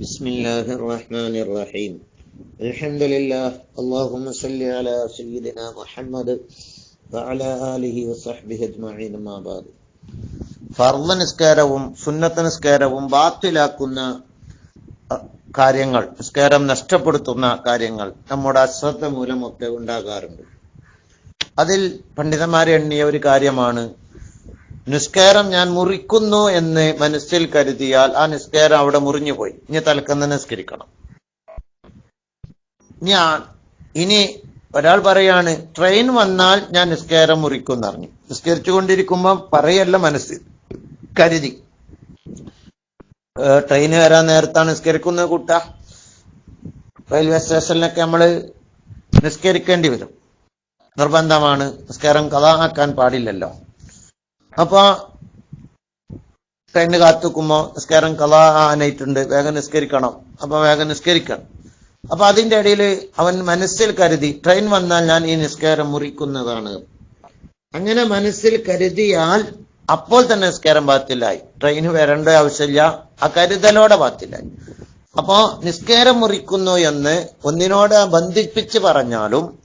بسم الله الرحمن الرحيم الحمد لله اللهم صل على سيدنا محمد وعلى آله وصحبه أجمعين ما بعد ഫർള നിസ്കാരവും സുന്നത്ത് നിസ്കാരവും ബാത്തിലാക്കുന്ന അഹ്, കാര്യങ്ങൾ നിസ്കാരം നഷ്ടപ്പെടുത്തുന്ന കാര്യങ്ങൾ നമ്മുടെ അശ്രദ്ധ മൂലമൊക്കെ ഉണ്ടാകാറുണ്ട് അതിൽ പണ്ഡിതന്മാരെ എണ്ണിയ ഒരു കാര്യമാണ് നിസ്കാരം ഞാൻ മുറിക്കുന്നു എന്ന് മനസ്സിൽ കരുതിയാൽ ആ നിസ്കാരം അവിടെ മുറിഞ്ഞു പോയി ഇനി തലക്കന്ന് നിസ്കരിക്കണം. ഞാൻ ഇനി ഒരാൾ പറയാണ് ട്രെയിൻ വന്നാൽ ഞാൻ നിസ്കാരം മുറിക്കും അറിഞ്ഞു നിസ്കരിച്ചു കൊണ്ടിരിക്കുമ്പം പറയല്ല മനസ്സിൽ കരുതി. ട്രെയിൻ വരാൻ നേരത്താണ് നിസ്കരിക്കുന്നത് കൂട്ട. റെയിൽവേ സ്റ്റേഷനിലൊക്കെ നമ്മൾ നിസ്കരിക്കേണ്ടി വരും. നിർബന്ധമാണ്. നിസ്കാരം കഥാക്കാൻ പാടില്ലല്ലോ. അപ്പൊ ട്രെയിന് കാത്തുക്കുമ്പോ നിസ്കാരം കളാനായിട്ടുണ്ട് വേഗം നിസ്കരിക്കണം. അപ്പൊ വേഗം നിസ്കരിക്കണം. അപ്പൊ അതിന്റെ ഇടയിൽ അവൻ മനസ്സിൽ കരുതി ട്രെയിൻ വന്നാൽ ഞാൻ ഈ നിസ്കാരം മുറിക്കുന്നതാണ്. അങ്ങനെ മനസ്സിൽ കരുതിയാൽ അപ്പോൾ തന്നെ നിസ്കാരം ബാത്തിലായി. ട്രെയിൻ വരേണ്ട ആവശ്യമില്ല. ആ കരുതലോടെ ബാത്തിലായി. അപ്പോ നിസ്കാരം മുറിക്കുന്നു എന്ന് ഒന്നിനോട് ബന്ധിപ്പിച്ച് പറഞ്ഞാലും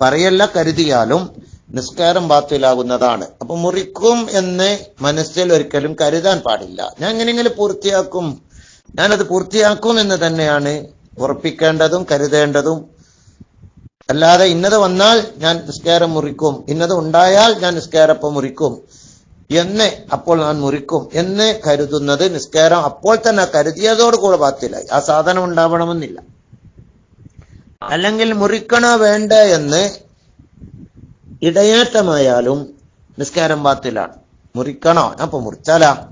പറയല്ല കരുതിയാലും നിസ്കാരം ബാത്തിലാകുന്നതാണ്. അപ്പൊ മുറിക്കും എന്ന് മനസ്സിൽ ഒരിക്കലും കരുതാൻ പാടില്ല. ഞാൻ എങ്ങനെയെങ്കിലും പൂർത്തിയാക്കും. ഞാനത് പൂർത്തിയാക്കും എന്ന് തന്നെയാണ് ഉറപ്പിക്കേണ്ടതും കരുതേണ്ടതും. അല്ലാതെ ഇന്നത് വന്നാൽ ഞാൻ നിസ്കാരം മുറിക്കും. ഇന്നത് ഉണ്ടായാൽ ഞാൻ നിസ്കാരപ്പം മുറിക്കും. എന്ന് അപ്പോൾ ഞാൻ മുറിക്കും. എന്ന് കരുതുന്നത് നിസ്കാരം അപ്പോൾ തന്നെ കരുതിയതോടുകൂടെ ബാത്തിലായി. ആ സാധനം ഉണ്ടാവണമെന്നില്ല. അല്ലെങ്കിൽ മുറിക്കണോ വേണ്ട എന്ന് ഇടയാട്ടമായാലും നിസ്കാരം ബാത്തിലാണ്. മുറിക്കണോ? ഇപ്പൊ മുറിച്ചാലാ.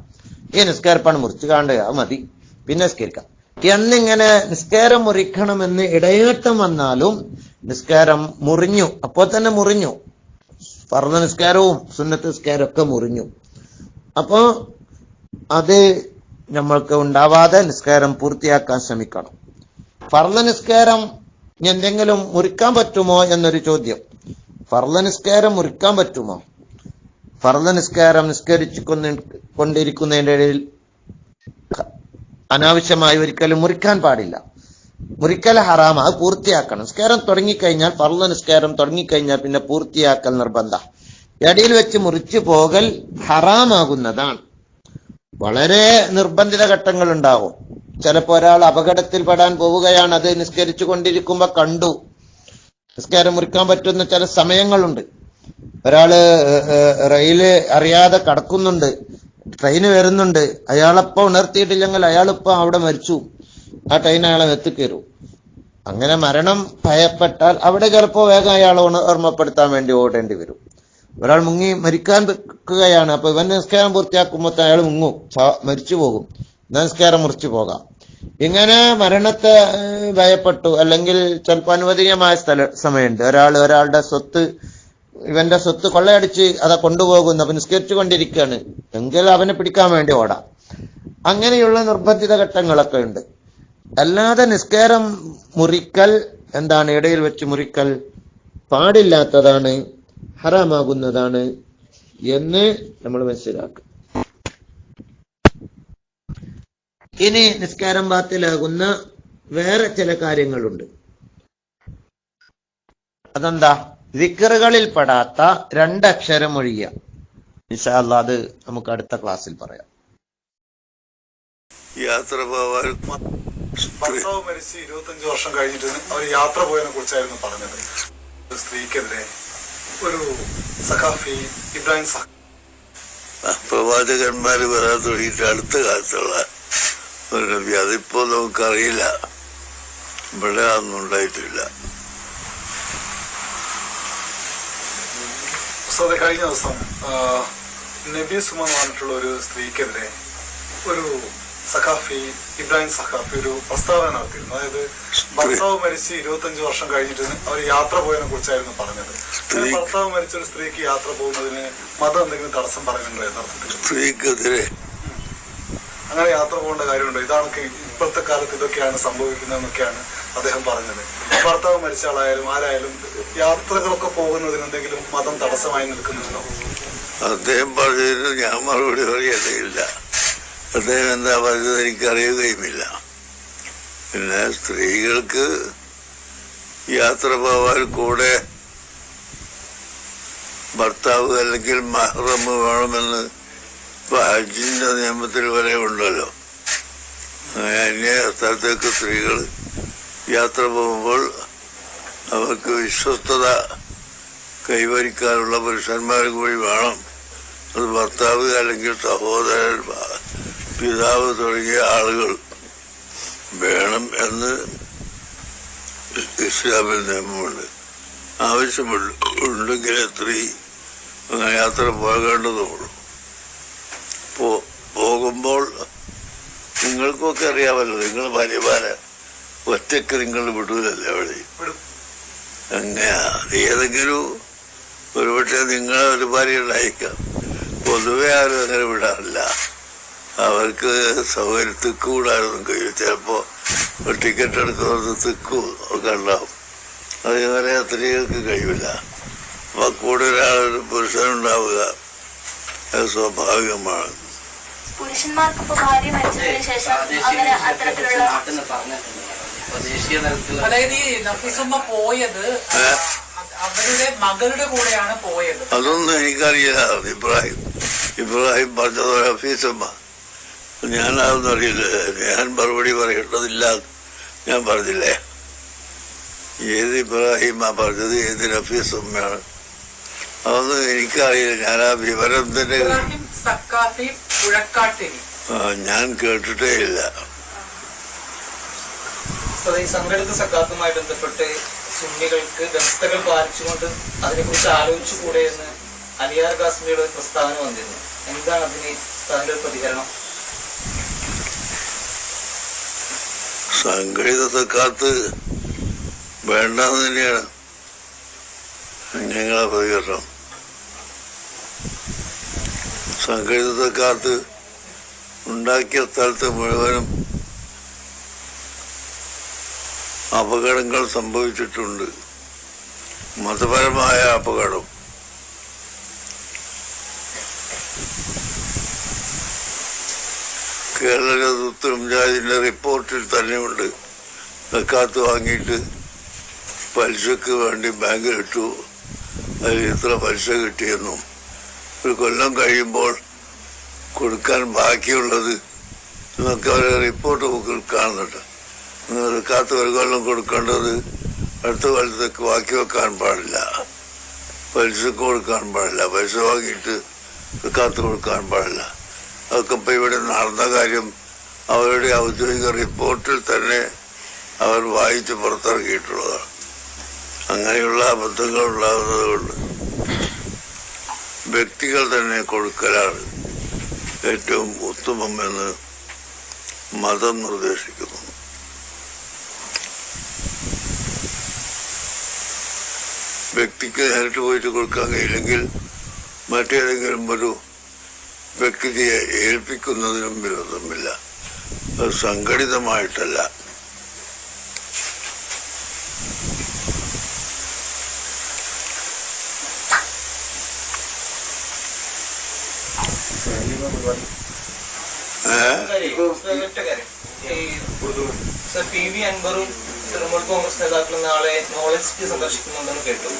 ഈ നിസ്കാരപ്പാണ് മുറിച്ചു കാണ്ട് അത് മതി. പിന്നെ നിസ്കരിക്കാം. എന്നിങ്ങനെ നിസ്കാരം മുറിക്കണമെന്ന് ഇടയാട്ടം വന്നാലും നിസ്കാരം മുറിഞ്ഞു. അപ്പോൾ തന്നെ മുറിഞ്ഞു. പറഞ്ഞ നിസ്കാരവും സുന്നത്ത് നിസ്കാരവും ഒക്കെ മുറിഞ്ഞു. അപ്പോ അത് നമ്മൾക്ക് ഉണ്ടാവാതെ നിസ്കാരം പൂർത്തിയാക്കാൻ ശ്രമിക്കണം. പറഞ്ഞ നിസ്കാരം എന്തെങ്കിലും മുറിക്കാൻ പറ്റുമോ എന്നൊരു ചോദ്യം. ഫർള നിസ്കാരം മുറിക്കാൻ പറ്റുമോ? ഫർദ നിസ്കാരം നിസ്കരിച്ചു കൊണ്ടിരിക്കുന്നതിന്റെ ഇടയിൽ അനാവശ്യമായി ഒരിക്കലും മുറിക്കാൻ പാടില്ല. മുറിക്കൽ ഹറാമ അത് പൂർത്തിയാക്കണം. നിസ്കാരം തുടങ്ങിക്കഴിഞ്ഞാൽ ഫർദ നിസ്കാരം തുടങ്ങിക്കഴിഞ്ഞാൽ പിന്നെ പൂർത്തിയാക്കൽ നിർബന്ധ. ഇടയിൽ വെച്ച് മുറിച്ചു പോകൽ ഹറാമാകുന്നതാണ്. വളരെ നിർബന്ധിത ഘട്ടങ്ങൾ ഉണ്ടാവും ചിലപ്പോ ഒരാൾ അപകടത്തിൽപ്പെടാൻ പോവുകയാണ് അത് നിസ്കരിച്ചു കൊണ്ടിരിക്കുമ്പോ കണ്ടു. നിസ്കാരം മുറിക്കാൻ പറ്റുന്ന ചില സമയങ്ങളുണ്ട്. ഒരാൾ റെയിൽ അറിയാതെ കടക്കുന്നുണ്ട് ട്രെയിന് വരുന്നുണ്ട് അയാളപ്പോ ഉണർത്തിയിട്ടില്ലെങ്കിൽ അയാളിപ്പോ അവിടെ മരിച്ചു. ആ ട്രെയിൻ അയാളെ എത്തിക്കയറും അങ്ങനെ മരണം ഭയപ്പെട്ടാൽ അവിടെ ചിലപ്പോ വേഗം അയാളെ ഓർമ്മപ്പെടുത്താൻ വേണ്ടി ഓടേണ്ടി വരും. ഒരാൾ മുങ്ങി മരിക്കാൻ വെക്കുകയാണ് അപ്പൊ ഇവൻ നിസ്കാരം പൂർത്തിയാക്കുമ്പോൾ അയാൾ മുങ്ങും. മരിച്ചു പോകും. നിസ്കാരം മുറിച്ചു പോകാം. ഇങ്ങനെ മരണത്തെ ഭയപ്പെട്ടു അല്ലെങ്കിൽ ചിലപ്പോൾ അനുവദനീയമായ സ്ഥല സമയമുണ്ട്. ഒരാൾ ഒരാളുടെ സ്വത്ത് ഇവന്റെ സ്വത്ത് കൊള്ളയടിച്ച് അത കൊണ്ടുപോകുന്നു അപ്പൊ നിസ്കരിച്ചു കൊണ്ടിരിക്കുകയാണ്. എങ്കിൽ അവനെ പിടിക്കാൻ വേണ്ടി ഓടാം. അങ്ങനെയുള്ള നിർബന്ധിത ഘട്ടങ്ങളൊക്കെ ഉണ്ട്. അല്ലാതെ നിസ്കാരം മുറിക്കൽ എന്താണ് ഇടയിൽ വെച്ച് മുറിക്കൽ പാടില്ലാത്തതാണ് ഹറാമാകുന്നതാണ് എന്ന് നമ്മൾ മനസ്സിലാക്കുക. ഇനി നിസ്കാരം ബാത്തിലാകുന്ന വേറെ ചില കാര്യങ്ങളുണ്ട്. അതെന്താ? ദിക്കറുകളിൽ പെടാത്ത രണ്ടക്ഷരം ഒഴിയ. നിശാല്ല അത് നമുക്ക് അടുത്ത ക്ലാസ്സിൽ പറയാം. യാത്ര പോവാൻ ഭർത്താവ് മരിച്ച് ഇരുപത്തഞ്ച് വർഷം കഴിഞ്ഞിട്ട് അവർ യാത്ര പോയതിനെ കുറിച്ചായിരുന്നു പറഞ്ഞത്. ഒരു സ്ത്രീക്കെതിരെ ഒരു സഖാഫി ഇബ്രാഹിം സഖാഫ് പ്രവാചകന്മാര് വരാൻ തുടങ്ങിയിട്ട് അടുത്ത കാലത്തുള്ള നബി അതിപ്പോ നമുക്കറിയില്ല. ഇവിടെ അതൊന്നും ഉണ്ടായിട്ടില്ല. കഴിഞ്ഞ ദിവസം നബി സുമ പറഞ്ഞിട്ടുള്ള ഒരു സ്ത്രീക്കെതിരെ ഒരു സഖാഫി ഇബ്രാഹിം സഖാഫി ഒരു പ്രസ്താവന നടത്തിയിരുന്നു. അതായത് ഭർത്താവ് മരിച്ച് ഇരുപത്തഞ്ച് വർഷം കഴിഞ്ഞിട്ട് അവർ യാത്ര പോയതിനെ കുറിച്ചായിരുന്നു പറഞ്ഞത്. ഭർത്താവ് മരിച്ച ഒരു സ്ത്രീക്ക് യാത്ര പോകുന്നതിന് മതം എന്തെങ്കിലും തടസ്സം പറയുന്നുണ്ടോ യഥാർത്ഥത്തിൽ? സ്ത്രീക്കെതിരെ അങ്ങനെ യാത്ര പോകേണ്ട കാര്യമുണ്ടോ? ഇതാണൊക്കെ ഇപ്പോഴത്തെ കാലത്ത് ഇതൊക്കെയാണ് സംഭവിക്കുന്നതെന്നൊക്കെയാണ് അദ്ദേഹം പറഞ്ഞത്. ഭർത്താവ് മരിച്ച ആളായാലും ആരായാലും യാത്രകളൊക്കെ പോകുന്നതിന് എന്തെങ്കിലും മതം തടസ്സമായി നിൽക്കുന്നുണ്ടോ? അദ്ദേഹം പറഞ്ഞതിന് ഞാൻ മറുപടി പറയേണ്ടതില്ല. അദ്ദേഹം എന്താ പറഞ്ഞത് എനിക്കറിയുകയുമില്ല. പിന്നെ സ്ത്രീകൾക്ക് യാത്ര പോവാൻ കൂടെ ഭർത്താവ് അല്ലെങ്കിൽ മഹ്റം വേണമെന്ന് ഇപ്പൊ ഹജ്ജിന്റെ നിയമത്തിൽ വരെ ഉണ്ടല്ലോ. അന്യ സ്ഥലത്തേക്ക് സ്ത്രീകൾ യാത്ര പോകുമ്പോൾ അവർക്ക് വിശ്വസ്തത കൈവരിക്കാനുള്ള പുരുഷന്മാർ കൂടി വേണം. അത് ഭർത്താവ് അല്ലെങ്കിൽ സഹോദരൻ പിതാവ് തുടങ്ങിയ ആളുകൾ വേണം എന്ന് ഇസ്ലാമിൽ നിയമമുണ്ട്. ആവശ്യമുണ്ട്. ഉണ്ടെങ്കിൽ സ്ത്രീ യാത്ര പോകേണ്ടതുള്ളൂ. പോ പോകുമ്പോൾ നിങ്ങൾക്കൊക്കെ അറിയാമല്ലോ നിങ്ങൾ ഭാര്യമാരെ ഒറ്റയ്ക്ക് നിങ്ങൾ വിടൂലല്ലേ അവിടെ. വിടും. അങ്ങനെ ഏതെങ്കിലും ഒരുപക്ഷെ നിങ്ങളെ ഒരു ഭാര്യ ഉണ്ടായിരിക്കാം. പൊതുവെ ആരും അങ്ങനെ വിടാറില്ല. അവർക്ക് സൗകര്യം തിക്ക് കൂടാനൊന്നും കഴിയും ചിലപ്പോ ഒരു ടിക്കറ്റ് എടുക്കുന്നത് തിക്കും ഒക്കെ ഉണ്ടാവും. അതുവരെ സ്ത്രീകൾക്ക് കഴിയില്ല. അപ്പൊ കൂടെ ഒരാൾ പുരുഷനുണ്ടാവുക അത് സ്വാഭാവികമാണ്. പുരുഷന്മാർക്ക് ഇപ്പൊ ഭാര്യ മരിച്ചതിന് ശേഷം അങ്ങനെ അത്തരത്തിലുള്ള അതായത് ഈ നഫീസുമ്മ പോയത് അവരുടെ മകളുടെ കൂടെയാണ് പോയത്. അതൊന്നും എനിക്കറിയില്ല ഇബ്രാഹിം ഇബ്രാഹിം പറഞ്ഞത് ഹഫീസമ്മ ഞാനതൊന്നും അറിയില്ല. ഞാൻ മറുപടി പറയേണ്ടതില്ല. ഞാൻ പറഞ്ഞില്ലേ? ഏത് ഇബ്രാഹിമാ പറഞ്ഞത്? ഏത് ഹഫീസമ്മയാണ് അതൊന്നും എനിക്കറിയില്ല. ഞാൻ ആ വിവരം തന്നെ പുഴക്കാട്ടിനി ഞാൻ കേട്ടിട്ടേ ഇല്ല. ഈ സംഘടിത സക്കാത്തുമായി ബന്ധപ്പെട്ട് സുന്നികൾക്ക് വ്യവസ്ഥകൾ പാലിച്ചുകൊണ്ട് അതിനെക്കുറിച്ച് ആലോചിച്ചുകൂടെ എന്ന് അലിയാർ കാശ്മീരുടെ ഒരു പ്രസ്താവന വന്നിരുന്നു. എന്താണ് അതിന് താങ്കൾ പ്രതികരണം? സംഘടിത സക്കാത്ത് വേണ്ടെന്ന് തന്നെയാണ് ഞങ്ങളെ പ്രതികരണം. സംഘടിത സക്കാത്ത് ഉണ്ടാക്കിയ സ്ഥലത്ത് മുഴുവനും അപകടങ്ങൾ സംഭവിച്ചിട്ടുണ്ട്. മതപരമായ അപകടം. കേരള നേതൃത്വ പഞ്ചായത്തിന്റെ റിപ്പോർട്ടിൽ തന്നെയുണ്ട്. കാത്ത് വാങ്ങിയിട്ട് പലിശക്ക് വേണ്ടി ബാങ്കിൽ ഇട്ടു അതിൽ ഇത്ര പലിശ കിട്ടിയെന്നും. ഒരു കൊല്ലം കഴിയുമ്പോൾ കൊടുക്കാൻ ബാക്കിയുള്ളത് എന്നൊക്കെ അവരെ റിപ്പോർട്ട് ബുക്കിൽ കാണുന്നുണ്ട്. കാത്ത് ഒരു കൊല്ലം കൊടുക്കേണ്ടത് അടുത്ത കൊല്ലത്തേക്ക് ബാക്കി വെക്കാൻ പാടില്ല. പലിശക്ക് കൊടുക്കാൻ പാടില്ല. പൈസ വാങ്ങിയിട്ട് കാത്ത് കൊടുക്കാൻ പാടില്ല. അതൊക്കെ ഇപ്പം ഇവിടെ നടന്ന കാര്യം അവരുടെ ഔദ്യോഗിക റിപ്പോർട്ടിൽ തന്നെ അവർ വായിച്ച് പുറത്തിറക്കിയിട്ടുള്ളതാണ്. അങ്ങനെയുള്ള അബദ്ധങ്ങൾ ഉണ്ടാകുന്നത് കൊണ്ട്. വ്യക്തികൾ തന്നെ കൊടുക്കലാണ് ഏറ്റവും ഉത്തമം എന്ന് മതം നിർദ്ദേശിക്കുന്നു. വ്യക്തിക്ക് നേരിട്ട് പോയിട്ട് കൊടുക്കാൻ കഴിയില്ലെങ്കിൽ മറ്റേതെങ്കിലും ഒരു വ്യക്തിയെ ഏൽപ്പിക്കുന്നതിനും വിരോധമില്ല. സംഘടിതമായിട്ടല്ല. സർ കോൺഗ്രസ് നോളജ് കേട്ടു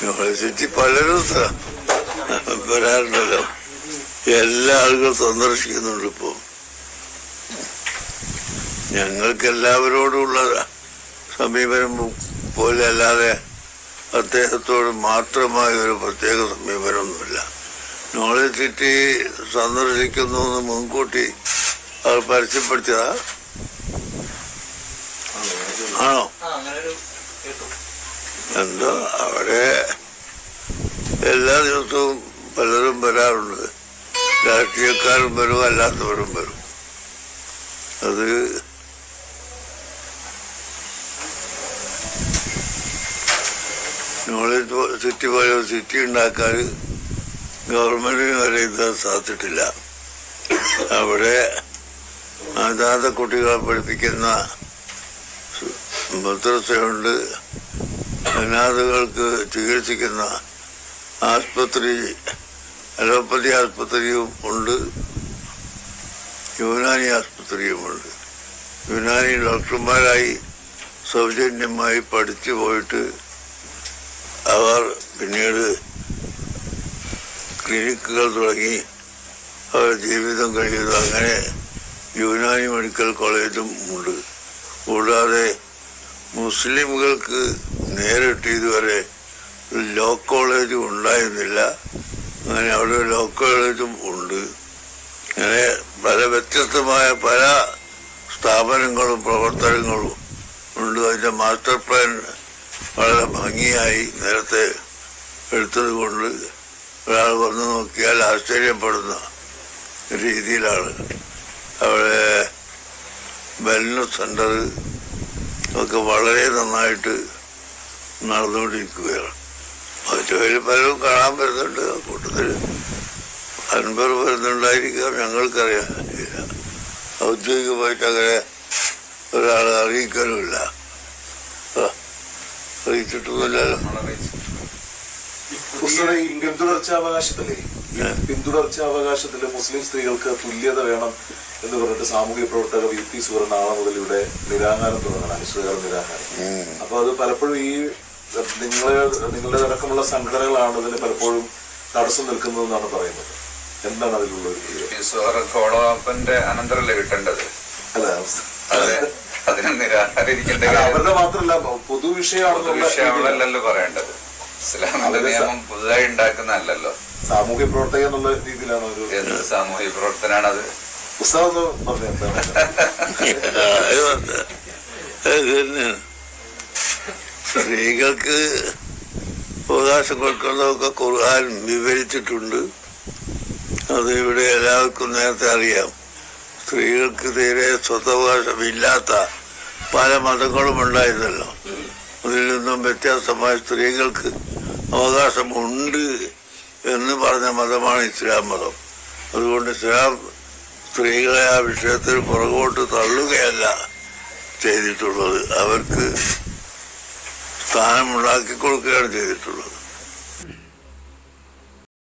ഒരു പലരും വരാറുണ്ടല്ലോ എല്ലാ ആളുകളും സന്ദർശിക്കുന്നുണ്ട് ഇപ്പൊ. ഞങ്ങൾക്ക് എല്ലാവരോടുമുള്ള സമീപനം പോലെ അല്ലാതെ അദ്ദേഹത്തോട് മാത്രമായ ഒരു പ്രത്യേക സമീപനമൊന്നുമില്ല. നോളജ് സിറ്റി സന്ദർശിക്കുന്നു എന്ന് മുൻകൂട്ടി അവർ പരസ്യപ്പെടുത്തിയതാ ആണോ? എന്തോ അവിടെ എല്ലാ ദിവസവും പലരും വരാറുണ്ട്. രാഷ്ട്രീയക്കാരും വരും അല്ലാത്തവരും വരും. അത് നോളജ് സിറ്റി പോലെ സിറ്റി ഉണ്ടാക്കാൻ ഗവൺമെന്റിന് വരെ ഇത് സാധിച്ചിട്ടില്ല. അവിടെ അതാത് കുട്ടികളെ പഠിപ്പിക്കുന്ന മദ്രസയുണ്ട്. അനാഥകൾക്ക് ചികിത്സിക്കുന്ന ആസ്പത്രി അലോപ്പതി ആസ്പത്രിയും ഉണ്ട്. യുനാനി ആസ്പത്രിയുമുണ്ട് യുനാനി ഡോക്ടർമാരായി സൗജന്യമായി പഠിച്ചു പോയിട്ട് അവർ പിന്നീട് ക്ലിനിക്കുകൾ തുടങ്ങി. അവർ ജീവിതം കഴിയുന്നു. അങ്ങനെ യുനാനി മെഡിക്കൽ കോളേജും ഉണ്ട്. കൂടാതെ മുസ്ലിമുകൾക്ക് നേരിട്ട് ഇതുവരെ ലോ കോളേജും ഉണ്ടായിരുന്നില്ല. അങ്ങനെ അവിടെ ലോ കോളേജും ഉണ്ട്. അങ്ങനെ പല വ്യത്യസ്തമായ പല സ്ഥാപനങ്ങളും പ്രവർത്തനങ്ങളും ഉണ്ട്. അതിന്റെ മാസ്റ്റർ പ്ലാൻ വളരെ ഭംഗിയായി നേരത്തെ എടുത്തത് കൊണ്ട് ഒരാൾ വന്നു നോക്കിയാൽ ആശ്ചര്യപ്പെടുന്ന രീതിയിലാണ്. അവിടെ വെൽനസ് സെന്റർ ഒക്കെ വളരെ നന്നായിട്ട് നടന്നുകൊണ്ടിരിക്കുകയാണ്. മറ്റു പലരും കാണാൻ വരുന്നുണ്ട്. കൂട്ടത്തിൽ അൻപർ വരുന്നുണ്ടായിരിക്കാം ഞങ്ങൾക്കറിയാം. ഔദ്യോഗികമായിട്ട് അങ്ങനെ ഒരാളെ അറിയിക്കാനുമില്ല. ആ, അറിയിച്ചിട്ടൊന്നുമില്ലല്ലോ ഉസ്താദെ, ഈ പിന്തുടർച്ചാവകാശത്തിലെ ഈ പിന്തുടർച്ചാവകാശത്തിൽ മുസ്ലിം സ്ത്രീകൾക്ക് തുല്യത വേണം എന്ന് പറഞ്ഞിട്ട് സാമൂഹ്യ പ്രവർത്തക വി. പി. സുവർ നാളെ മുതൽ ഇവിടെ നിരാഹാരം തുടങ്ങണം അനുശ്രീകരണ നിരാഹാരം. അപ്പൊ അത് പലപ്പോഴും ഈ നിങ്ങളെ നിങ്ങളുടെ അടക്കമുള്ള സംഘടനകളാണ് ഇതിന് പലപ്പോഴും തടസ്സം നിൽക്കുന്നതെന്നാണ് പറയുന്നത്. എന്താണ് അതിലുള്ള ഒരു തീരുമാനം? ഫോളോ അപ്പിന്റെ അനന്തരല്ലേ കിട്ടേണ്ടത്? അല്ല. അതെ. അതിന് നിരാകരിക്കേണ്ട അവരുടെ മാത്രമല്ല പൊതു വിഷയങ്ങളല്ലല്ലോ പറയേണ്ടത്. ഇസ്ലാമിന്റെ നിയമം പുതുതായി ഉണ്ടാക്കുന്നതല്ലല്ലോ. സാമൂഹ്യ പ്രവർത്തകൻ എന്നുള്ള രീതിയിലാണ് ഒരു എന്ത് സാമൂഹിക പ്രവർത്തനാണ് അത് സ്ത്രീകൾക്ക് അവകാശം കൊടുക്കുന്നതൊക്കെ ഖുർആൻ വിവരിച്ചിട്ടുണ്ട്. അത് ഇവിടെ എല്ലാവർക്കും നേരത്തെ അറിയാം. സ്ത്രീകൾക്ക് തീരെ സ്വത്തവകാശമില്ലാത്ത പല മതങ്ങളും ഉണ്ടായിരുന്നല്ലോ. അതിൽ നിന്നും വ്യത്യാസമായ സ്ത്രീകൾക്ക് അവകാശമുണ്ട് എന്ന് പറഞ്ഞ മതമാണ് ഇസ്ലാം മതം. അതുകൊണ്ട് ഇസ്ലാം സ്ത്രീകളെ ആ വിഷയത്തിൽ പുറകോട്ട് തള്ളുകയല്ല ചെയ്തിട്ടുള്ളത്. അവർക്ക് സ്ഥാനമുണ്ടാക്കി കൊടുക്കുകയാണ് ചെയ്തിട്ടുള്ളത്.